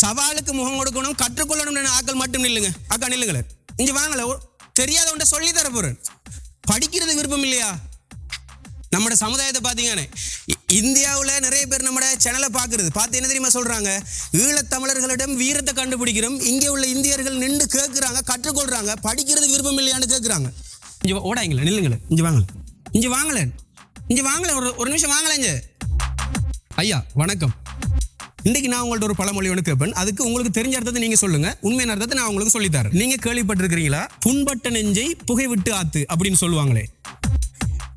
சவாலுக்கு முகம் கொடுக்கணும் கற்றுக்கொள்ளணும் ஆக்கள் மட்டும் நில்லுங்க. அக்கா நில்லுங்களேன் இங்க வாங்கல தெரியாத ஒன்றை சொல்லி தர போறேன். படிக்கிறது விருப்பம் இல்லையா? நம்மட சமுதாயத்தை பார்த்தீங்கன்னு இந்தியாவில் நிறைய பேர் நம்மட சேனலை பார்க்குறது பார்த்து என்ன தெரியுமா சொல்கிறாங்க ஈழத்தமிழர்களிடம் வீரத்தை கண்டுபிடிக்கிறோம். இங்கே உள்ள இந்தியர்கள் நின்று கேட்குறாங்க கற்றுக்கொள்கிறாங்க படிக்கிறது விருப்பம் இல்லையான்னு கேட்குறாங்க இங்கே ஓடாங்களே நில்லுங்களேன் இங்கே வாங்கல. இங்கே வாங்கலேன் இங்கே வாங்கலை ஒரு ஒரு நிமிஷம் வாங்கலேன் இங்கே ஐயா வணக்கம். இன்றைக்கு நான் உங்கள்ட்ட ஒரு பழமொழி ஒன்று கேட்பேன் அதுக்கு உங்களுக்கு தெரிஞ்ச அர்த்தத்தை நீங்க சொல்லுங்க. உண்மையான அர்த்தத்தை நான் உங்களுக்கு சொல்லித்தரேன். நீங்க கேள்விப்பட்டிருக்கிறீங்களா? புண்பட்ட நெஞ்சை புகை விட்டு ஆத்து அப்படின்னு சொல்லுவாங்களே.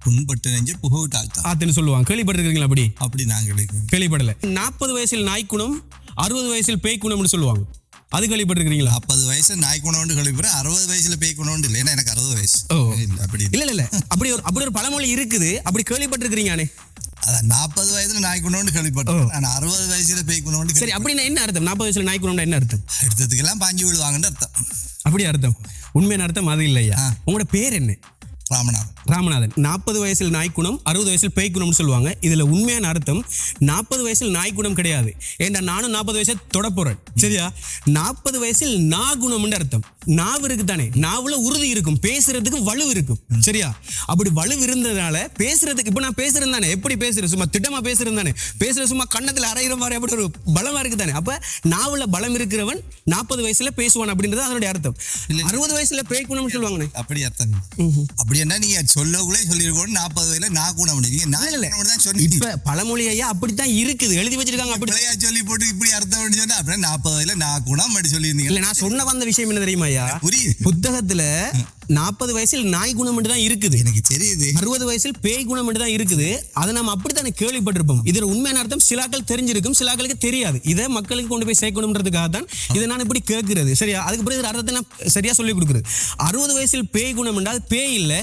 புண்பட்டு நெஞ்சு புகவிட்டு ஆழ்த்தா ஆத்துன்னு சொல்லுவாங்க. கேள்விப்பட்டிருக்கீங்களா அப்படி? அப்படி நாங்கள் கேள்விப்படல. நாற்பது வயசில் நாய்க்குணம் அறுபது வயசில் பேய் குணம்னு சொல்லுவாங்க. அது கேள்விப்பட்டிருக்கிறீங்களா? நாற்பது வயசு நாய் குணம்னு கழிப்புறேன் அறுபது வயசுல பேய் குணம்னு இல்லை. ஏன்னா எனக்கு அறுபது வயசு. ஓ. அப்படி இல்லை. இல்ல அப்படி ஒரு அப்படி ஒரு பழமொழி இருக்குது. அப்படி கேள்விப்பட்டிருக்கிறீங்கண்ணே அதான் நாற்பது வயதுல நாய் குணம்னு கேள்விப்பட்டேன் நான் அறுபது வயசுல பேய் குணம்னு சரி அப்படின்னா என்ன அர்த்தம்? நாற்பது வயசுல நாய் குணம்னா என்ன அர்த்தம்? எடுத்ததுக்கெல்லாம் பாஞ்சு விழுவாங்கன்னு அர்த்தம். அப்படி அர்த்தம். உண்மையான அர்த்தம் அது இல்லையா? உங்களோட பேர் என்ன? ராமநாதன். ராமநாதன். நாற்பது வயசில் நாய்க்குணம் அறுபது வயசில் பேய் குணம்னு சொல்லுவாங்க. இதுல உண்மையான அர்த்தம் நாற்பது வயசில் நாய் குணம் கிடையாது. ஏன்டா நானும் நாற்பது வயசை தொட போறேன்? சரியா? நாற்பது வயசில் நா குணம்னு அர்த்தம். நாவு இருக்கு தானே நாவுல உறுதி இருக்கும். பேசுறதுக்கு வலு இருக்கும். சரியா? அப்படி வலு இருந்ததுனால பேசுறதுக்கு இப்ப நான் பேசுறேன் தானே? எப்படி பேசுறேன் சும்மா திட்டமா பேசுறேன் தானே? பேசுற சும்மா கண்ணத்துல அரைகிற மாதிரி அப்படி ஒரு பலமா இருக்கு தானே? அப்ப நாவுல பலம் இருக்கிறவன் நாற்பது வயசுல பேசுவான் அப்படின்றது அதனுடைய அர்த்தம். அறுபது வயசுல பேய் குணம்னு சொல்லுவாங்கண்ணே. அப்படி அர்த்தம் அப்படி என்ன நீங்க சொல்லக்குள்ளே சொல்லிருக்கோம் நாற்பது வயதுல நான் குணம் நீங்க நான் இல்ல, தான் சொன்னீங்க இப்ப பழமொழி ஐயா அப்படித்தான் இருக்குது. எழுதி வச்சிருக்காங்க அப்படி. பிள்ளையா சொல்லி போட்டு இப்படி அர்த்தம் பண்ணி சொன்னா அப்படியே நாற்பது வயதுல நான் குணம் அப்படி சொல்லியிருந்தீங்க. இல்ல நான் சொன்ன வந்த விஷயம் என்ன தெரியுமா ஐயா? புரியுது. புத்தகத்துல நாற்பது வயசில் நாய் குணம் மட்டும் தான் இருக்குது. எனக்கு தெரியுது. அறுபது வயசில் பேய் குணம் மட்டும் தான் இருக்குது. அதை நம்ம அப்படித்தானே கேள்விப்பட்டிருப்போம். இதுல உண்மையான அர்த்தம் சிலாக்கள் தெரிஞ்சிருக்கும் சிலாக்களுக்கு தெரியாது. இதை மக்களுக்கு கொண்டு போய் சேர்க்கணுன்றதுக்காக தான் இதை நான் இப்படி கேட்கிறது. சரியா? அதுக்கு பிறகு அர்த்தத்தை நான் சரியா சொல்லி கொடுக்குறது. அறுபது வயசில் பேய் குணம் என்றால் பேய் இல்ல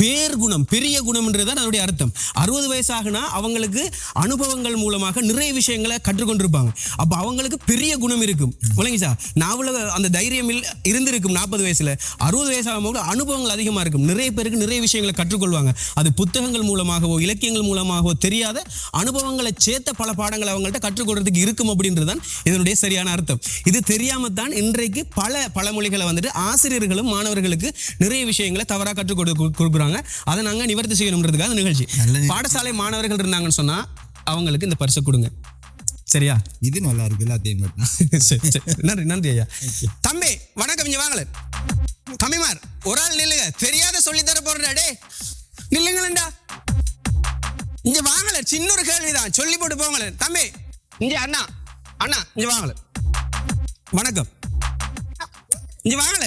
பேர் குணம் பெரிய குணம்ன்றது தான் அதனுடைய அர்த்தம். அறுபது வயசாகனா அவங்களுக்கு அனுபவங்கள் மூலமாக நிறைய விஷயங்களை கற்றுக்கொண்டிருப்பாங்க. அப்போ அவங்களுக்கு பெரிய குணம் இருக்கும். விளங்கி சார் நாவல அந்த தைரியம் இருந்திருக்கும் நாற்பது வயசுல. அறுபது வயசாகும் போது அனுபவங்கள் அதிகமாக இருக்கும். நிறைய பேருக்கு நிறைய விஷயங்களை கற்றுக்கொள்வாங்க. அது புத்தகங்கள் மூலமாகவோ இலக்கியங்கள் மூலமாகவோ தெரியாத அனுபவங்களை சேர்த்த பல பாடங்களை அவங்கள்ட்ட கற்றுக்கொள்றதுக்கு இருக்கும் அப்படின்றது தான் இதனுடைய சரியான அர்த்தம். இது தெரியாம தான் இன்றைக்கு பல பழமொழிகளை வந்துட்டு ஆசிரியர்களும் மாணவர்களுக்கு நிறைய விஷயங்களை தவறாக கற்றுக் கொடுக்குறாங்க. கொடு- கொடுக்குறாங்க அதை நாங்க நிவர்த்தி செய்யணுன்றதுக்காக நிகழ்ச்சி. பாடசாலை மாணவர்கள் இருந்தாங்கன்னு சொன்னா அவங்களுக்கு இந்த பரிசை கொடுங்க. சரியா? இது நல்லா இருக்கு எல்லாத்தையும் மட்டும். சரி, சரி. நன்றி நன்றி ஐயா. தம்பி வணக்கம் இங்க வாங்கல தம்பிமார் ஒரு ஆள் நில்லுங்க. தெரியாத சொல்லி தர போறா டே நில்லுங்களேண்டா இங்க வாங்கல சின்ன ஒரு கேள்விதான். சொல்லி போட்டு போங்களே தம்பி இங்க அண்ணா. அண்ணா இங்க வாங்கல வணக்கம். இங்க வாங்கல